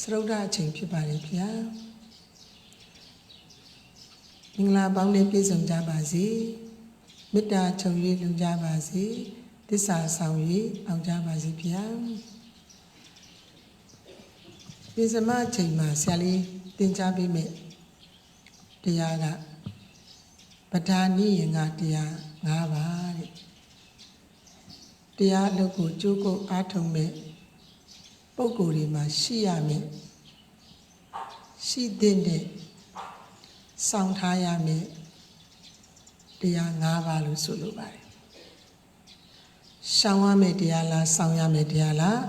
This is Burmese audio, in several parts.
စရုဒ္ဓအချိန်ဖြစ်ပါလေဗျာမင်္ဂလာပေါင်းနဲ့ပြည့်စုံကြပါစေမေတ္တာချုံ၍လုံကြပါစေသစ္စာဆောင်၍အောင်ကြပါစေဗျာဒီစမအချိန်မှာဆရာလေးသင်ကြားပေးမယ်တရားကပဋ္ဌာနိယငါတရား၅ပါးတဲ့တရားအလုပ်ကိုကြိုးကုပ်အားထုတ်မဲ့ ပုံကိုယ်တွေမှာရှိရမယ်ရှိတဲ့တဲ့စောင့်ထားရမယ်တရား၅ပါးလို့ဆိုလိုပါတယ်ရှောင်ရမယ်တရားလားစောင့်ရမယ်တရားလား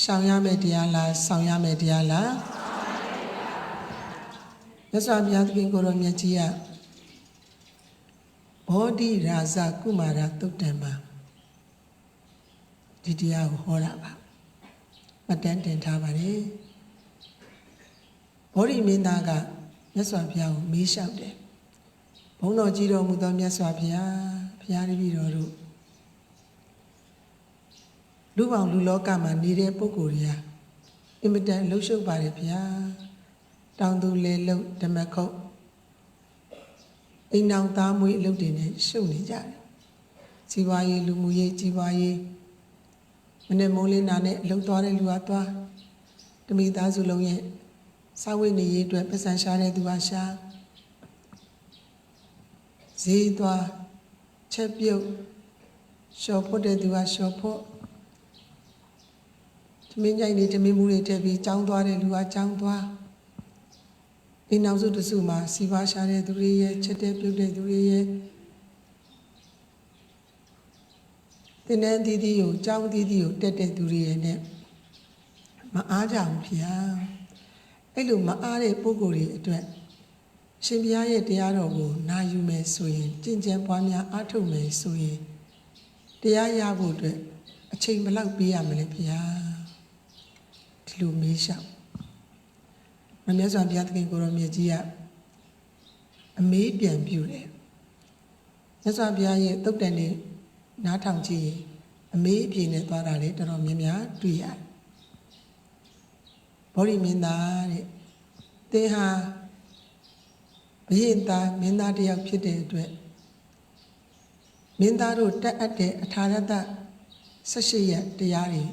ရှောင်ရမယ်တရားလားစောင့်ရမယ်တရားလားမြတ်စွာဘုရားသခင်ကိုယ်တော်မြတ်ကြီးကဘောဓိရာဇကုမာရသုတ်တံမှာ ဒီတရားကိုဟောတာပါမတန်းတင်ထားပါတယ်ဘောဓိမင်းသားကမြတ်စွာဘုရားကိုမေးလျှောက်တယ်ဘုန်းတော်ကြီးတော်မူသောမြတ်စွာဘုရားဘုရားတပည့်တော်တို့လူပေါင်းလူလောကမှာနေတဲ့ပုဂ္ဂိုလ်တွေဟာအင်မတန်လှုပ်ရှုပ်ပါတယ်ဘုရားတောင်သူလေလုံဓမ္မခုတ်အိမ်တော်သားမွေးအလုပ်တွေနဲ့ရှုပ်နေကြတယ်စီးပွားရေးလူမှုရေးကြီးပွားရေး မနေ့မိုးလင်းနာနဲ့အလုပ်သွားတဲ့လူကသွားတမိသားစုလုံးရဲ့စာဝိနေရေးအတွက်ပတ်စံရှာတဲ့သူကရှာဈေးသွားချက်ပြုတ်ရှော်ဖို့တဲ့သူကရှော်ဖို့သမင်းကြိုက်နေသမင်းမှုတွေထည့်ပြီးကြောင်းသွားတဲ့လူကကြောင်းသွားအိမ်နောက်စုတစုမှာစီပါရှာတဲ့သူတွေရဲ့ချက်တဲ့ပြုတ်တဲ့သူတွေရဲ့ တင်းတဲ့တီးတီးကိုကြောင်းတီးတီးကိုတက်တဲ့သူတွေရဲ့နဲ့မအားကြဘူးဖေ။အဲ့လိုမအားတဲ့ပုဂ္ဂိုလ်တွေအတွက်ရှင်ဘုရားရဲ့တရားတော်ကိုနာယူမယ်ဆိုရင်ကြင်ကြံပွားများအားထုတ်မယ်ဆိုရင်တရားရဖို့အတွက်အချိန်ဘယ်လောက်ပေးရမလဲဖေ။ဒီလိုမေးလျှောက်မမြတ်စွာဘုရားသခင်ကိုရောမြတ်ကြီးကအမေးပြန်ပြုတယ်မြတ်စွာဘုရားရဲ့တုတ်တန်နေ နားထောင်ကြည့်ရင်အမေးအပြေနဲ့သွားတာလေတော်တော်များများတွေ့ရတယ်ဘောရီမင်းသားတဲ့သင်ဟာဘုရင်သားမင်းသားတစ်ယောက်ဖြစ်တဲ့အတွက်မင်းသားတို့တက်အပ်တဲ့အထာရတ18ရက်တရားတွေ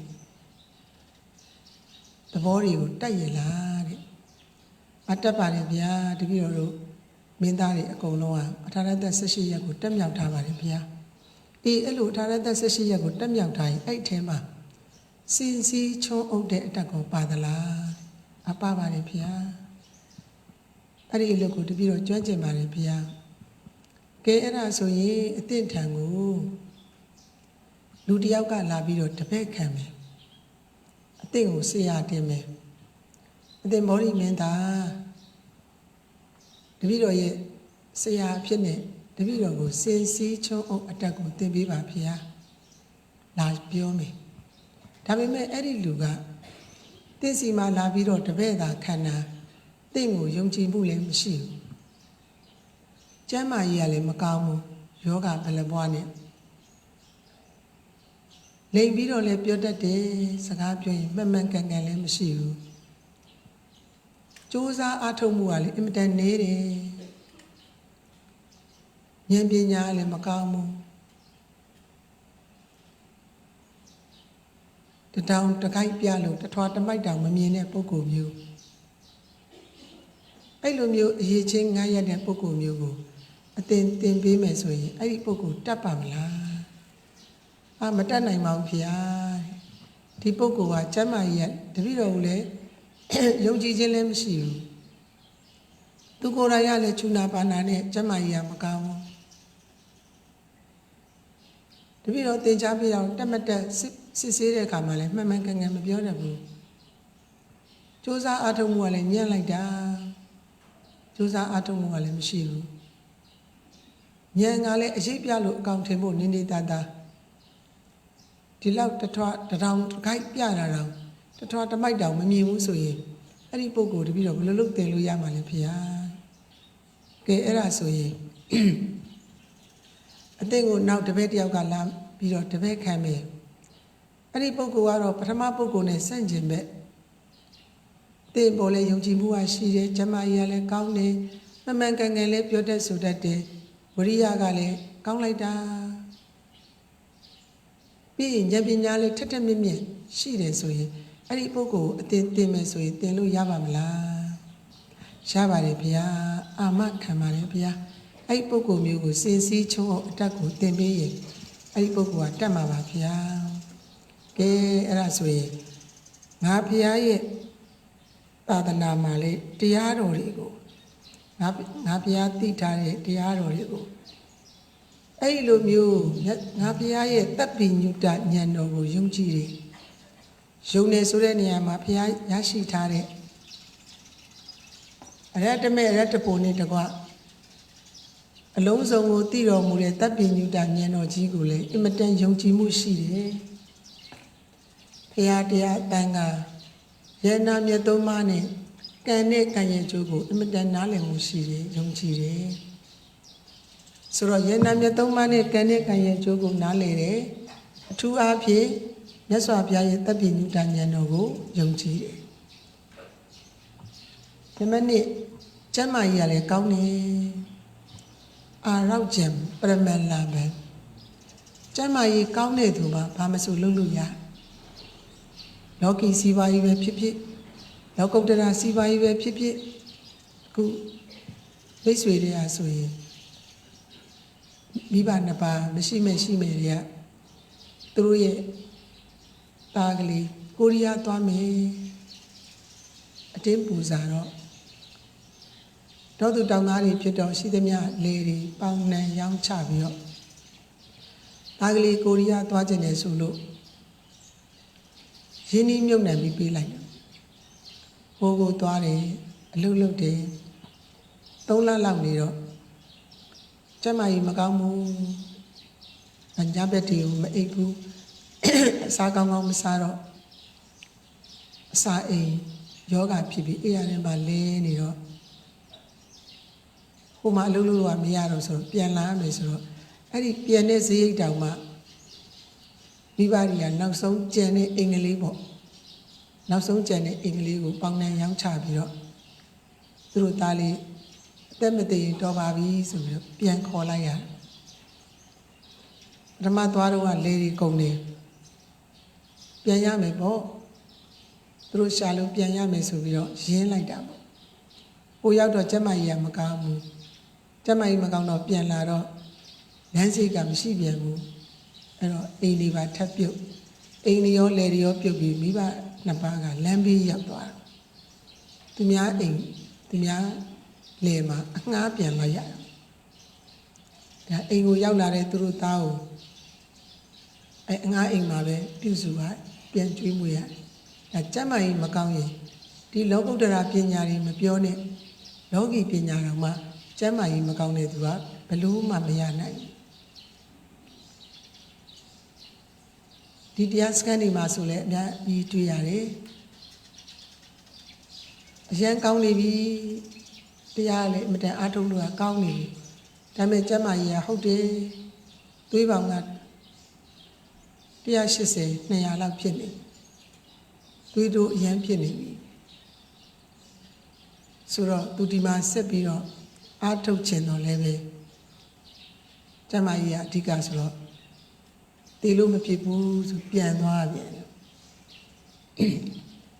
သဘောတွေကိုတက်ရလားတဲ့အတက်ပါတယ်ဗျာတပည့်တော်တို့မင်းသားတွေအကုန်လုံးကအထာရတ18ရက်ကိုတက်မြောက်ထားပါတယ်ဗျာ အေးအဲ့လိုအထာရတ18ရက်ကိုတက်မြောက်ထားရင်အဲ့ထဲမှာစင်စီချုံးအုပ်တဲ့အတက်ကိုပါသလားအပပါတယ်ဗျာအဲ့ဒီအလုပ်ကိုတပည့်တော်ကြွန့်ကျင်ပါတယ်ဗျာကဲအဲ့ဒါဆိုရင်အသင့်ထံကိုလူတယောက်ကလာပြီးတော့တပည့်ခံမယ်အသင့်ကိုဆေးရတင်မယ်အသင်မောရိမင်းသားတပည့်တော်ရဲ့ဆရာဖြစ်နေ တပည့်တော်ကိုစင်စည်းချုံအောင်အတက်ကိုသင်ပေးပါဖေဟာလာပြောမယ်ဒါပေမဲ့အဲ့ဒီလူကတင့်စီမှာလာပြီးတော့တပည့်သာခန္ဓာတင့်ကိုယုံကြည်မှုလည်းမရှိဘူးကျမ်းမာရေးကလည်းမကောင်းဘူးယောဂဘလဘွားနဲ့လိမ်ပြီးတော့လည်းပြောတတ်တယ်စကားပြောရင်မှန်မှန်ကန်ကန်လည်းမရှိဘူးစူးစမ်းအားထုတ်မှုကလည်းအင်မတန်နေတယ် ဉာဏ်ပညာလည်းမကောင်းဘူးတတောင်တခိုက်ပြလို့တထွားတမိုက်တောင်မမြင်တဲ့ပုံကိုမျိုးအဲ့လိုမျိုးအရေးချင်းငားရတဲ့ပုံကိုမျိုးကိုအတင်တင်ပေးမယ်ဆိုရင်အဲ့ဒီပုံကိုတတ်ပါမလားအာမတတ်နိုင်ပါဘူးဖေ။ဒီပုံကိုကကျမ်းမာကြီးကတပည့်တော်ကိုလည်းယုံကြည်ခြင်းလည်းမရှိဘူးသူကိုယ်တိုင်ကလည်းချူနာပါနာနဲ့ကျမကြီးကမကောင်းဘူး တပည့်တော်သင်ကြားပြအောင်တက်မတက်စစ်ဆေးတဲ့အခါမှာလည်းမှန်မှန်ကန်ကန်မပြောတတ်ဘူးစူးစမ်းအားထုတ်မှုကလည်းညံ့လိုက်တာစူးစမ်းအားထုတ်မှုကလည်းမရှိဘူးဉာဏ်ကလည်းအရေးပြလို့အကောင်ထင်ဖို့နေနေသားသားဒီလောက်တထွားတထောင်ခိုက်ပြတာတော့တထွားတမိုက်တောင်မမြင်ဘူးဆိုရင်အဲ့ဒီပုံကိုတပည့်တော်ဘယ်လိုလုပ်တင်လို့ရမှာလဲဖေဟာကဲအဲ့ဒါဆိုရင် အသင်ကိုနောက်တပည့်တယောက်ကလာပြီးတော့တပည့်ခံမယ်အဲ့ဒီပုဂ္ဂိုလ်ကတော့ပထမပုဂ္ဂိုလ်နဲ့ဆန့်ကျင်ဘက်တင်ပေါ်လဲယုံကြည်မှုကရှိတယ်ကျမကြီးကလည်းကောင်းတယ်မမှန်ကန်ကန်လည်းပြောတတ်ဆိုတတ်တယ်ဝရိယကလည်းကောင်းလိုက်တာပြီးရင်ဉာဏ်ပညာလည်းထက်ထက်မြက်မြက်ရှိတယ်ဆိုရင်အဲ့ဒီပုဂ္ဂိုလ်အတင်တင်မယ်ဆိုရင်တင်လို့ရပါမလားရပါတယ်ဗျာအာမခံပါတယ်ဗျာ အဲ့ဒီပုဂ္ဂိုလ်မျိုးကိုစင်စည်းချုံအောင်အတက်ကိုတင်ပေးရင်အဲ့ဒီပုဂ္ဂိုလ်ကတက်မှာပါဗျာကဲအဲ့ဒါဆိုရင်ငါဖျားရဲ့သာသနာမှာလေတရားတော်တွေကိုငါငါဖျားသိထားတဲ့တရားတော်တွေကိုအဲ့ဒီလိုမျိုးငါဖျားရဲ့တပ်ပိညုတဉာဏ်တော်ကိုယုံကြည်တယ်ယုံနေဆိုတဲ့နေရာမှာဖျားရရှိထားတဲ့အရတ္တမေအရတ္တပုံနဲ့တကွ အလုံးစုံကိုသိတော်မူတဲ့တပ်ပိညုတဉာဏ်တော်ကြီးကိုလည်းအင်မတန်ယုံကြည်မှုရှိတယ်ဖျားတရားတန်ခါယေနာမြတ်သုံးပါးနဲ့ကံနဲ့ကံရဲ့ကျိုးကိုအင်မတန်နားလည်မှုရှိတယ်ယုံကြည်တယ်ဆိုတော့ယေနာမြတ်သုံးပါးနဲ့ကံနဲ့ကံရဲ့ကျိုးကိုနားလည်တယ်အထူးအားဖြင့်မြတ်စွာဘုရားရဲ့တပ်ပိညုတဉာဏ်တော်ကိုယုံကြည်တယ်ဒီမနစ်ကျမ်းမာကြီးကလည်းကောင်းတယ် အာရောက်ကျံပရမန်လာပဲကျမ်းမာကြီးကောင်းတဲ့သူမှာဘာမဆိုလုပ်လို့ရတယ်လောကီစီးပွားရေးပဲဖြစ်ဖြစ်လောကုတ္တရာစီးပွားရေးပဲဖြစ်ဖြစ်အခုမိတ်ဆွေတွေကဆိုရင်မိဘနှစ်ပါးမရှိမဲ့ရှိမဲ့တွေကသူတို့ရဲ့တာကလေးကိုရီးယားသွားမယ်အတင်းပူဇာတော့ တော့သူတောင်သားတွေဖြစ်တော့ရှိသမျှလေတွေပေါင်နှံရောင်းချပြီးတော့တာကလေးကိုရီးယားသွားကျင်တယ်ဆိုလို့ရင်းနှီးမြုပ်နှံပြီးပေးလိုက်တယ်။ဟိုကိုသွားတယ်အလုတ်လုတ်တယ်သုံးလလောက်နေတော့ကျမကြီးမကောင်းဘူး။အညာဘက်တီကိုမအိပ်ဘူး။အစာကောင်းကောင်းမစားတော့အစာအိမ်ယောဂဖြစ်ပြီးအေးရတယ်မှာလဲနေတော့ ဟိုမှာအလုပ်လုပ်လို့ကမရတော့ဆိုတော့ပြန်လာရမယ်ဆိုတော့အဲ့ဒီပြန်တဲ့ဈေးရိတ်တောင်မှမိဘတွေကနောက်ဆုံးကြံတဲ့အိမ်ကလေးပေါ့နောက်ဆုံးကြံတဲ့အိမ်ကလေးကိုပေါင်နှံရောင်းချပြီးတော့သူတို့သားလေးအသက်မသေးရင်တော်ပါပြီဆိုပြီးတော့ပြန်ခေါ်လိုက်ရတယ်ပထမသွားတော့ကလေဒီကုံနေပြန်ရမယ်ပေါ့သူတို့ရှာလို့ပြန်ရမယ်ဆိုပြီးတော့ရင်းလိုက်တာပေါ့ဟိုရောက်တော့ကျမကြီးကမကောင်းဘူး ကျမကြီးမကောင်းတော့ပြန်လာတော့လမ်းစိတ်ကမရှိပြန်ဘူးအဲ့တော့အိမ်လေးပါထပ်ပြုတ်အိမ်လေးရောလေတွေရောပြုတ်ပြီးမိဘနှစ်ပါးကလမ်းဘေးရောက်သွားတယ်သူများအိမ်သူများလေမှာအငှားပြန်လာရတယ်ဒါအိမ်ကိုရောက်လာတဲ့သူတို့သားကိုအဲအငှားအိမ်မှာပဲပြုစုကပြန်ကျွေးမွေးရတယ်ဒါကျမ်းမာရေးမကောင်းရင်ဒီလောကုတ္တရာပညာတွေမပြောနဲ့လောကီပညာတော်မှာ ကျမ်းမာရေးမကောင်းတဲ့သူကဘလို့မှမရနိုင်ဘူးဒီတရားစကန်တွေမှာဆိုလဲအများကြီးတွေ့ရတယ်အရန်ကောင်းနေပြီတရားလည်းအမတန်အားထုတ်လို့ကကောင်းနေပြီဒါပေမဲ့ကျမ်းမာရေးကဟုတ်တယ်သွေးပေါင်က180 200လောက်ဖြစ်နေသွေးတို့အရန်ဖြစ်နေပြီဆိုတော့သူဒီမှာဆက်ပြီးတော့ အားထုတ်ခြင်းတော့လည်းပဲကျမ်းမာရေးကအဓိကဆိုတော့တည်လို့မဖြစ်ဘူးဆိုပြန်သွားပြန်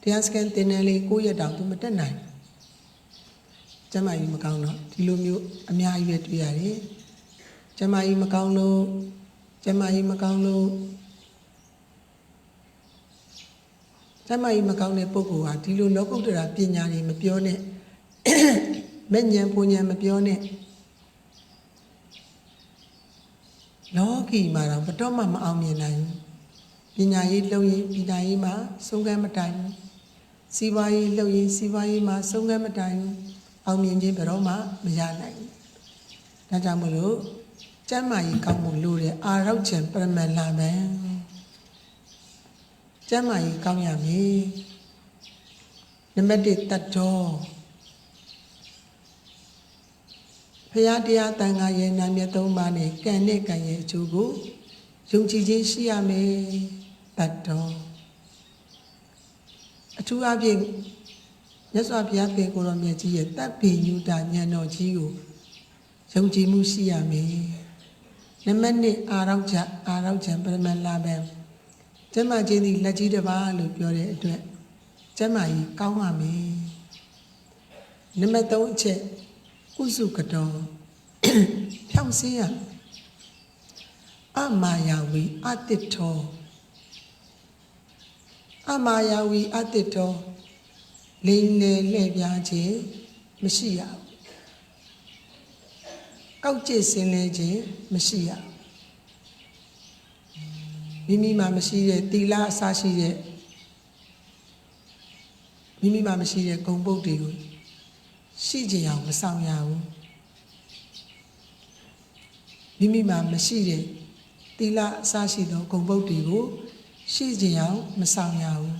တရားစကန်တင်တယ်လေကိုရက်တောင်သူမတက်နိုင်ကျမကြီးမကောင်းတော့ဒီလိုမျိုးအများကြီးပဲတွေ့ရတယ်ကျမကြီးမကောင်းလို့ကျမကြီးမကောင်းလို့ကျမကြီးမကောင်းတဲ့ပုဂ္ဂိုလ်ဟာဒီလိုလောကုတ္တရာပညာတွေမပြောနဲ့ မဲ့ဉဏ်ပူဉဏ်မပြောနဲ့လောကီမှာတော့ဘတော်မှမအောင်မြင်နိုင်ဘူးပညာရေးလှုပ်ရင်ပညာရေးမှာဆုံးကမ်းမတိုင်ဘူးစီးပွားရေးလှုပ်ရင်စီးပွားရေးမှာဆုံးကမ်းမတိုင်ဘူးအောင်မြင်ခြင်းဘယ်တော့မှမရနိုင်ဘူးဒါကြောင့်မလို့ကျမ်းမာရေးကောင်းမှုလို့တဲ့အာရောက်ခြင်းပရမန်လာမယ်ကျမ်းမာရေးကောင်းရမည်နံပါတ်1တတ်တော် ဖရာတရားတန်ခါရဲ့နာမည်သုံးပါးနဲ့ကံနဲ့ကံရဲ့အကျိုးကိုယုံကြည်ခြင်းရှိရမယ်တတ်တော်အထူးအဖြင့်မြတ်စွာဘုရားပေကိုယ်တော်မြတ်ကြီးရဲ့တပ်ပိညုတာဉာဏ်တော်ကြီးကိုယုံကြည်မှုရှိရမယ်နံပါတ်1အာရောက်ချအာရောက်ချံပရမလာဘံကျမ်းမာခြင်းသည်လက်ကြီးတစ်ပါးလို့ပြောတဲ့အတွက်ကျမ်းမာကြီးကောင်းပါမယ်နံပါတ်3အချက် ဥစုကတော်ဖြောင့်စင်းရအမာယာဝီအတ္တထောအမာယာဝီအတ္တထောလိန်လေလှည့်ပြားခြင်းမရှိရဘူးကောက်ကျစ်စင်းလဲခြင်းမရှိရဘူးမိမိမှာမရှိတဲ့တီလာအစရှိတဲ့မိမိမှာမရှိတဲ့ဂုံပုတ်တွေကို ရှိကြအောင်မဆောင်ရဘူးမိမိမှာမရှိတဲ့တီလာအစရှိသောဂုံပုတ်တွေကိုရှိကြအောင်မဆောင်ရဘူး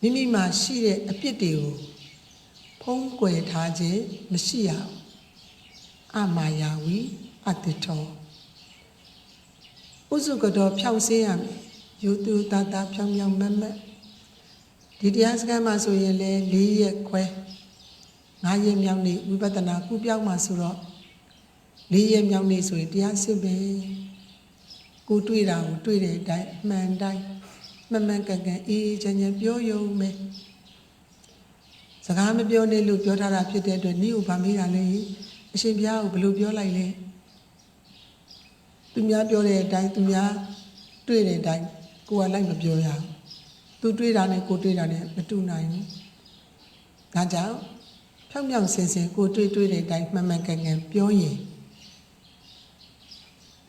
မိမိမှာရှိတဲ့အပြစ်တွေကိုဖုံးကွယ်ထားခြင်းမရှိရဘူးအမာယာဝီအတ္တထောဥစုကတော်ဖြောင်းစင်းရမယ်ယူသူတာတာဖြောင်းဖြောင်းမတ်မတ်ဒီတရားစခန်းမှာဆိုရင်လေ၄ရက်ခွဲ ၅ရက်မြောက်နေ့ဝိပဿနာကုပြောင်းမှာဆိုတော့၄ရက်မြောက်နေ့ဆိုရင်တရားစစ်ပဲကိုတွေ့တာကိုတွေ့တဲ့အတိုင်းအမှန်တိုင်းမှန်မှန်ကန်ကန်အေးအေးချမ်းချမ်းပြောယုံမယ်စကားမပြောနဲ့လို့ပြောထားတာဖြစ်တဲ့အတွက်နေ့ကိုဗာမေးတာလေအရှင်ဘုရားကိုဘယ်လိုပြောလိုက်လဲသူများပြောတဲ့အတိုင်းသူများတွေ့တဲ့အတိုင်းကိုကလိုက်မပြောရဘူးသူတွေ့တာနဲ့ကိုတွေ့တာနဲ့မတူနိုင်ဘူးဒါကြောင့် ဖြောင်းဖြောင်းစင်စင်ကိုတွေ့တွေ့တဲ့အတိုင်းမှန်မှန်ကန်ကန်ပြောရင်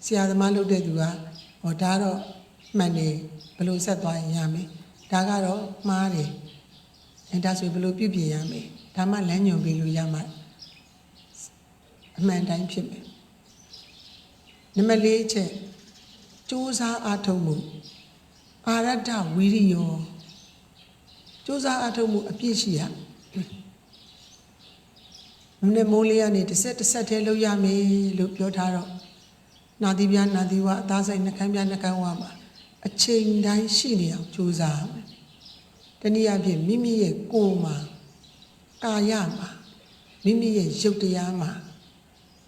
ဆရာသမားလုပ်တဲ့သူကဟောဒါတော့မှန်တယ်ဘယ်လိုဆက်သွားရင်ရမယ်ဒါကတော့မှားတယ်အဲဒါဆိုဘယ်လိုပြုပြင်ရမယ်ဒါမှလမ်းညွှန်ပေးလို့ရမှာအမှန်တိုင်းဖြစ်မယ်နံပါတ်၄ချက်စူးစမ်းအားထုတ်မှုအာရတဝီရိယောစူးစမ်းအားထုတ်မှုအပြည့်ရှိရ မနေ့မိုးလေးကနေတစ်ဆက်တစ်ဆက်တည်းလုပ်ရမယ်လို့ပြောထားတော့နာသီပြနာသီဝအသားဆိုင်နှကမ်းပြနှကမ်းဝမှာအချိန်တိုင်းရှိနေအောင်ကြိုးစားမယ်တနည်းအားဖြင့်မိမိရဲ့ကိုယ်မှာကာယမှာမိမိရဲ့ရုပ်တရားမှာ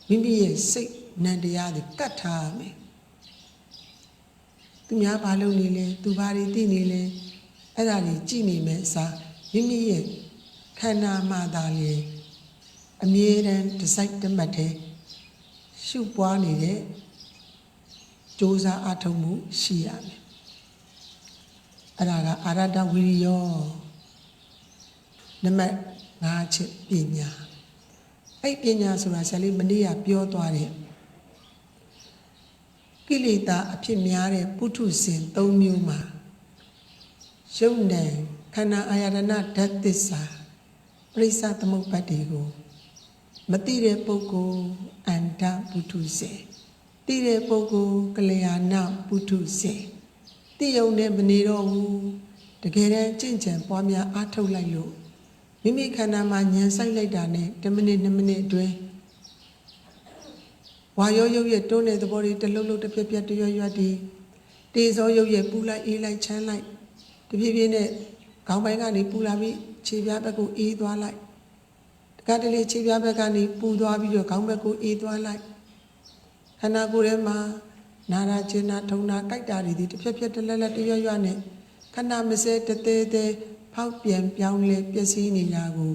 မိမိရဲ့စိတ်နံတရားတွေကတ်ထားရမယ်သူများဘာလုပ်နေလဲသူဘာတွေသိနေလဲအဲ့ဒါတွေကြည့်နေမယ်အစားမိမိရဲ့ခန္ဓာမှာသာလေ အမြဲတမ်းဒီဇိုက်တမတ်တဲ့ရှုပွားနေတဲ့စ조사အထုံးမှုရှိရမယ်အဲ့ဒါကအာရတဝိရိယောနံပါတ်5ချက်ပညာအဲ့ပညာဆိုတာဆရာလေးမနေ့ကပြောသွားတယ်ကိလေသာအဖြစ်များတဲ့ပုထုဇဉ်၃မျိုးမှာရုပ်နဲ့ခန္ဓာအာယတနာဓာတ်သစ္စာပရိစ္ဆသမုပ္ပတ်တွေကို မသိတဲ့ပုဂ္ဂိုလ်အန္တပုထုဇဉ်သိတဲ့ပုဂ္ဂိုလ်ကလျာဏပုထုဇဉ်သိယုံနဲ့မနေတော့ဘူးတကယ်တမ်းကြင့်ကြံပွားများအားထုတ်လိုက်လို့မိမိခန္ဓာမှာညံဆိုင်လိုက်တာနဲ့10မိနစ်2မိနစ်အတွင်းဝါရောရုပ်ရဲ့တွန်းတဲ့သဘောတွေတလှုပ်လှုပ်တစ်ပြက်ပြက်တရွရွဒီတေဇောရုပ်ရဲ့ပူလိုက်အေးလိုက်ချမ်းလိုက်တဖြည်းဖြည်းနဲ့ခေါင်းပိုင်းကနေပူလာပြီးခြေပြားဘက်ကိုအေးသွားလိုက် တကတလေခြေပြားဘက်ကနေပူသွားပြီးတော့ခေါင်းဘက်ကိုအေးသွားလိုက်ခန္ဓာကိုယ်ထဲမှာနာရာကျင်နာထုံနာကြိုက်တာတွေဒီတစ်ဖြက်ဖြက်တလက်လက်တရွရွနဲ့ခန္ဓာမစဲတသေးသေးဖောက်ပြန်ပြောင်းလဲပျက်စီးနေတာကို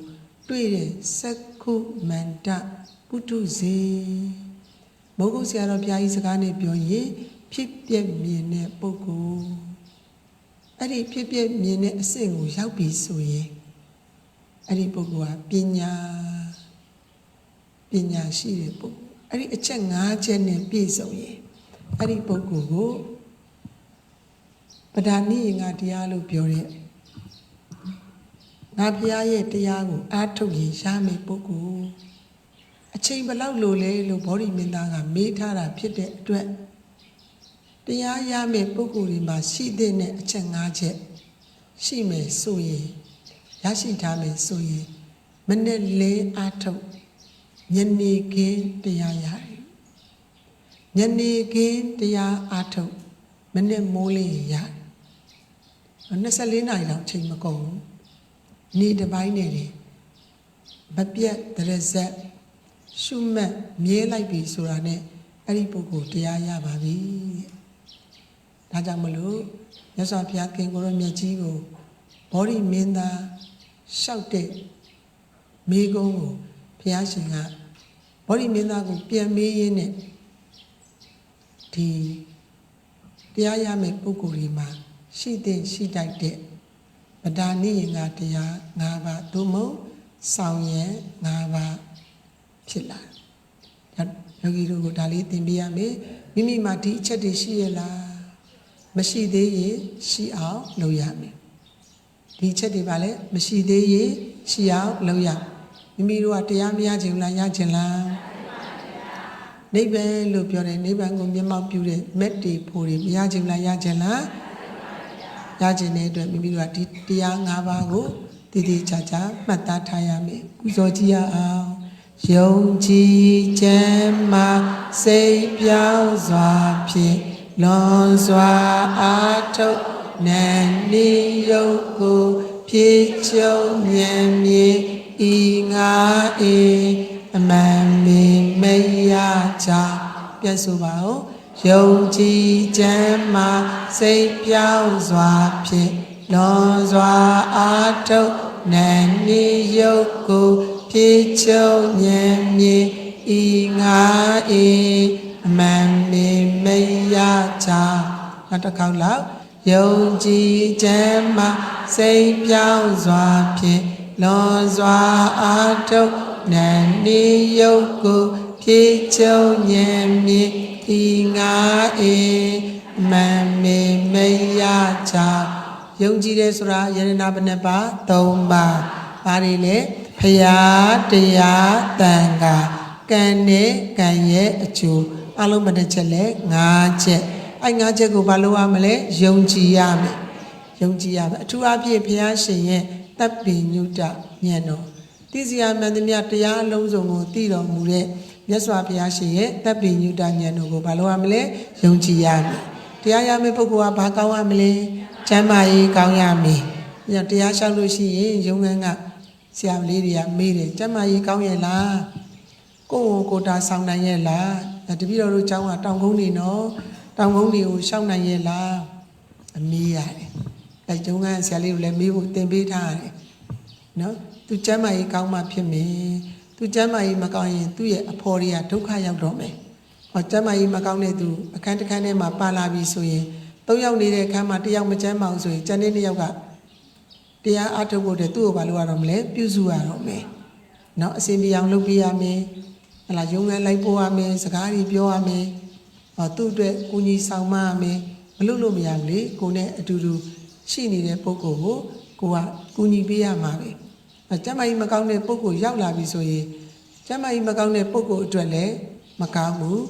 တွေ့တဲ့စက္ခုမန္တပုထုဇဉ်မိုးကုတ်ဆရာတော်ဘုရားကြီးစကားနဲ့ပြောရင်ဖြစ်ပြက်မြင်တဲ့ပုဂ္ဂိုလ်အဲ့ဒီဖြစ်ပြက်မြင်တဲ့အဆင့်ကိုရောက်ပြီဆိုရင် အဲ့ဒီပုဂ္ဂိုလ်ကပညာပညာရှိတဲ့ပုဂ္ဂိုလ်အဲ့ဒီအချက်၅ချက်နဲ့ပြည့်စုံရင်အဲ့ဒီပုဂ္ဂိုလ်ကိုပဒာနိယင်္ဂတရားလို့ပြောတဲ့ငါဘုရားရဲ့တရားကိုအားထုတ်ရင်ရမယ်ပုဂ္ဂိုလ်အချိန်ဘလောက်လိုလဲလို့ဗောဓိမင်းသားကမေးထားတာဖြစ်တဲ့အတွက်တရားရမယ်ပုဂ္ဂိုလ်တွေမှာရှိတဲ့အချက်၅ချက်ရှိမယ်ဆိုရင် ရရှိထားမယ်ဆိုရင်မနဲ့လဲအားထုတ်ညနေခင်းတရားရတယ်ညနေခင်းတရားအားထုတ်မနေ့မိုးလေးရတယ်24နာရီလောက်ချိန်မကုန်ဘူးနေ့တစ်ပိုင်းနဲ့တည်းမပြတ်တရဇက်ရှုမှတ်မြဲလိုက်ပြီဆိုတာနဲ့အဲ့ဒီပုဂ္ဂိုလ်တရားရပါပြီတဲ့ဒါကြောင့်မလို့မြတ်စွာဘုရားခင်ကိုရောမြတ်ကြီးကိုဘောဓိမင်းသား လျှောက်တဲ့မိကုံးကိုဘုရားရှင်ကဘောဓိမင်းသားကိုပြန်မေးရင်းနဲ့ဒီတရားရမယ့်ပုဂ္ဂိုလ်တွေမှာရှိတဲ့ရှိတိုက်တဲ့ဗဒါနိယင်ကတရား၅ပါးသို့မဟုတ်ဆောင်ရန်၅ပါးဖြစ်လာတယ်။ယောဂီတို့ကိုဒါလေးသင်ပေးရမယ်။မိမိမှာဒီအချက်တွေရှိရလား။မရှိသေးရင်ရှိအောင်လုပ်ရမယ်။ ဒီအချက်တွေပါလေမရှိသေးရင်ရှိအောင်လုပ်ရ။မိမိတို့ကတရားမရခြင်းလားရခြင်းလား။နိဗ္ဗာန်လို့ပြောတယ်နိဗ္ဗာန်ကိုမျက်မှောက်ပြုတဲ့မက်တီဖို့တွေမရခြင်းလားရခြင်းလားရခြင်းတဲ့အတွက်မိမိတို့ကဒီတရား၅ပါးကိုတည်တည်ချာချာမှတ်သားထားရမယ်ကုသိုလ်ကြီးရအောင်ယုံကြည်ချမ်းမာစိတ်ပြောင်းစွာဖြင့်လွန်စွာအားထုတ် နန္ဒီယုတ်ကိုဖြည့်ချုံဉာဏ်မြေဤငါအေအမှန်မင်မရချပြန်ဆိုပါဦးယုံကြည်ချမ်းမာစိတ်ပြောင်းစွာဖြင့်လွန်စွာအားထုတ်နန္ဒီယုတ်ကိုဖြည့်ချုံဉာဏ်မြေဤငါအေအမှန်မင်မရချနောက်တစ်ခေါက်လောက် ယုံကြည်ချမ်းမာစိတ်ပြောင်းစွာဖြင့်လွန်စွာအားထုတ်နန္ဒီယုတ်ကိုဖြည့်ချုံဉာဏ်မြေဤငါအေမံမေမယချာယုံကြည်တယ်ဆိုတာယရနာဘယ်နှပါ၃ပါးဘာတွေလဲဖရာတရားတန်ခါကံနဲ့ကံရဲ့အကျိုးအလုံးမတစ်ချက်လဲ၅ချက် အဲ့၅ချက်ကိုဘာလို့ရမလဲယုံကြည်ရမယ်ယုံကြည်ရမယ်အထူးအဖြင့်ဘုရားရှင်ရဲ့တပ်ပင်ညုတဉာဏ်တော်သိစရာမှန်သမျှတရားအလုံးစုံကိုသိတော်မူတဲ့မြတ်စွာဘုရားရှင်ရဲ့တပ်ပင်ညုတဉာဏ်တော်ကိုဘာလို့ရမလဲယုံကြည်ရမယ်တရားရမယ့်ပုဂ္ဂိုလ်ကဘာကောင်းရမလဲကျမ်းမာရေးကောင်းရမယ်ညတရားလျှောက်လို့ရှိရင်ယုံငန်းကဆရာလေးတွေကမေးတယ်ကျမ်းမာရေးကောင်းရဲ့လားကိုယ်ကိုယ်တာဆောင်နိုင်ရဲ့လားတပည့်တော်တို့ကျောင်းကတောင်ကုန်းနေနော် တောင်ကုန်းတွေကိုရှောက်နိုင်ရဲ့လားအမေးရတယ်အဲကျုံကဆရာလေးကိုလည်းမေးဖို့တင်ပေးထားရတယ်နော်သူကျမ်းမာရေးကောင်းမှဖြစ်မယ်သူကျမ်းမာရေးမကောင်းရင်သူ့ရဲ့အဖော်တွေကဒုက္ခရောက်တော့မယ်ဟောကျမ်းမာရေးမကောင်းတဲ့သူအခန်းတစ်ခန်းထဲမှာပါလာပြီဆိုရင်သုံးယောက်နေတဲ့အခန်းမှာတစ်ယောက်မကျမ်းမာအောင်ဆိုရင်ကျန်တဲ့နှစ်ယောက်ကတရားအထုတ်ဖို့တဲ့သူ့ကိုဘာလို့ရတော့မလဲပြုစုရတော့မယ်နော်အစဉ်ပြေအောင်လုပ်ပေးရမယ်ဟလာရုံငန်းလိုက်ပို့ရမယ်စကားတွေပြောရမယ်ဟော သူ့အတွက်ကိုကြီးဆောင်မရမယ်မလုပ်လို့မရဘူးလေကိုနဲ့အတူတူရှိနေတဲ့ပုံကိုကိုကိုကကူညီပေးရမှာပဲအဲကျမကြီးမကောင်းတဲ့ပုံကိုရောက်လာပြီဆိုရင်ကျမကြီးမကောင်းတဲ့ပုံကိုအတွက်လည်းမကောင်းဘူး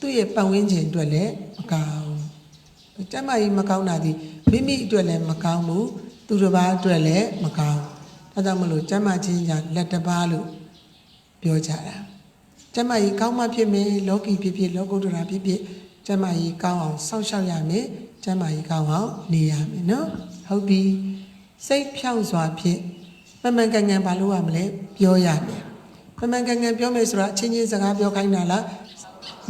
သူ့ရဲ့ပတ်ဝန်းကျင်အတွက်လည်းမကောင်းဘူးကျမကြီးမကောင်းတာဒီမိမိအတွက်လည်းမကောင်းဘူးသူတစ်ပါးအတွက်လည်းမကောင်းဒါကြောင့်မလို့ကျမချင်းညာလက်တစ်ပါးလို့ပြောကြတာ ကျမကြီးကောင်းမှဖြစ်မယ်လောကီဖြစ်ဖြစ်လောကုတ္တရာဖြစ်ဖြစ်ကျမကြီးကောင်းအောင်စောင့်ရှောက်ရမယ်ကျမကြီးကောင်းအောင်နေရမယ်နော်ဟုတ်ပြီစိတ်ဖြောင့်စွာဖြင့်မမှန်ကန်ကန်ဘာလို့ရမလဲပြောရမယ်မမှန်ကန်ကန်ပြောမယ်ဆိုတာအချင်းချင်းစကားပြောခိုင်းတာလား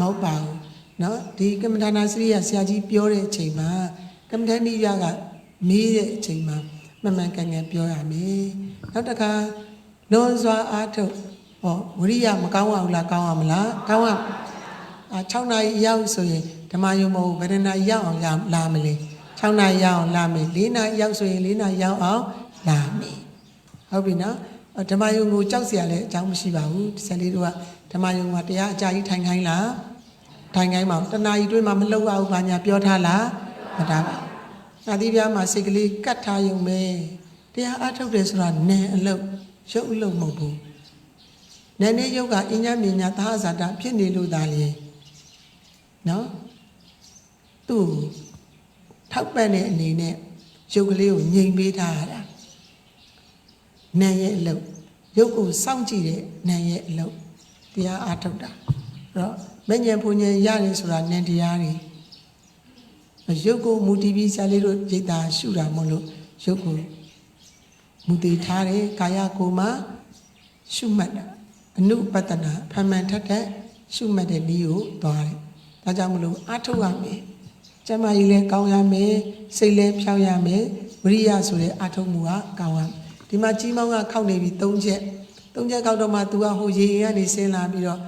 မဟုတ်ပါဘူးနော်ဒီကမ္မဋ္ဌာနာစရိယဆရာကြီးပြောတဲ့အချိန်မှာကမ္မဋ္ဌာန်းဤရကမေးတဲ့အချိန်မှာမမှန်ကန်ကန်ပြောရမယ်နောက်တစ်ခါလွန်စွာအားထုတ် ဟောဝရိယမကောင်းအောင်လားကောင်းအောင်မလားကောင်းအောင်အာ6နာရီရောက်ဆိုရင်ဓမ္မယုံမဟုတ်ဗရဏာရောက်အောင်လာမလဲ6နာရီရောက်အောင်လာမယ်4နာရီရောက်ဆိုရင်4နာရီရောက်အောင်လာမယ်ဟုတ်ပြီနော်ဓမ္မယုံကိုကြောက်เสียလဲအကြောင်းမရှိပါဘူးဒီဆက်လေးတို့ကဓမ္မယုံကတရားအကြာကြီးထိုင်ခိုင်းလားထိုင်ခိုင်းပါတနာရီတွင်းမှာမလောက်အောင်ဘာညာပြောထားလားမတားပါသာတိပြားမှာစိတ်ကလေးကတ်ထားယုံပဲတရားအထုတ်တယ်ဆိုတာနန်အလုပ်ရုပ်အလုပ်မဟုတ်ဘူး နန်နဲ့ရုပ်ကအညမြညာသာဇာတာဖြစ်နေလို့သာလေနော်သူ့ထောက်ပံ့တဲ့အနေနဲ့ရုပ်ကလေးကိုငြိမ်ပေးထားရတာနန်ရဲ့အလုပ်ရုပ်ကိုစောင့်ကြည့်တဲ့နန်ရဲ့အလုပ်တရားအားထုတ်တာအဲ့တော့မဉ္ဇဉ်ဘုံဉ္ဇဉ်ရတယ်ဆိုတာနန်တရားတွေရုပ်ကိုမူတည်ပြီးဆရာလေးတို့ရိတ်တာရှုတာမဟုတ်လို့ရုပ်ကိုမူတည်ထားတယ်ကာယကိုယ်မှာရှုမှတ်တာ အနုပတနာဖမှန်ထက်တဲ့ရှုမှတ်တဲ့နည်းကိုသွားတယ်ဒါကြောင့်မလို့အထုတ်ရမယ်ကျမ်းမာရေးလည်းကောင်းရမယ်စိတ်လည်းဖြောင်းရမယ်ဝိရိယဆိုတဲ့အထုတ်မှုကကောင်းရမယ်ဒီမှာကြီးမောင်းကခောက်နေပြီ၃ချက်၃ချက်ခောက်တော့မှ तू ကဟိုရေရင်ကနေဆင်းလာပြီးတော့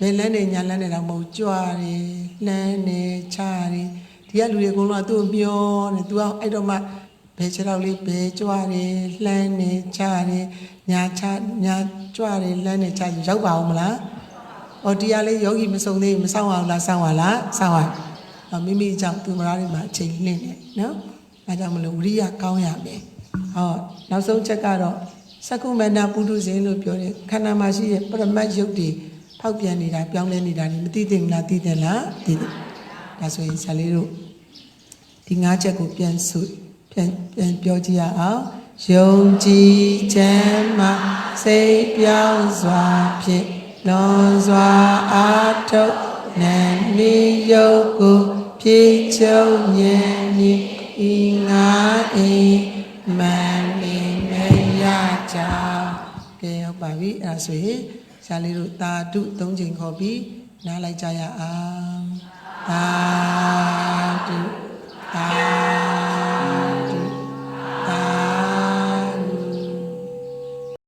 ဘယ်လန်းနေညာလန်းနေတော့မဟုတ်ကြွားတယ်လှမ်းနေချတယ်ဒီကလူတွေအကုန်လုံးကသူ့ကိုမျောတယ်သူကအဲ့တော့မှ ဘယ်ခြေထောက်လေးဘယ်ကြွားတယ်လှမ်းနေချတယ်ညာချညာကြွားတယ်လှမ်းနေချတယ်ရောက်ပါအောင်မလားဟောတရားလေးယောဂီမစုံသေးဘူးမဆောင်အောင်လားဆောင်ပါလားဆောင်ပါဟောမိမိကြောင့်သူမရတွေမှာအချိန်လင့်နေနော်အဲကြောင့်မလို့ဝိရိယကောင်းရမယ်ဟောနောက်ဆုံးချက်ကတော့သက္ကုမန္တပုထုဇဉ်လို့ပြောတယ်ခန္ဓာမှာရှိတဲ့ပရမတ်ယုတ်တွေဖောက်ပြန်နေတာပြောင်းလဲနေတာနေမသိသိမလားသိတယ်လားသိတယ်ဒါဆိုရင်ဆရာလေးတို့ဒီငါးချက်ကိုပြန်စု ပြန်ပြန်ပြောကြည့်ရအောင်ယုံကြည်ခြင်းမှာစိတ်ပြောင်းစွာဖြင့်လွန်စွာအာထုတ်နေမိယုတ်ကိုဖြည့်ချုပ်ဉာဏ်မြည်ဤငါအိမန်မီမရကြကဲဟုတ်ပါပြီအဲ့ဒါဆိုရင်ဆရာလေးတို့တာဓုသုံးချိန်ခေါ်ပြီးနားလိုက်ကြရအောင်တာ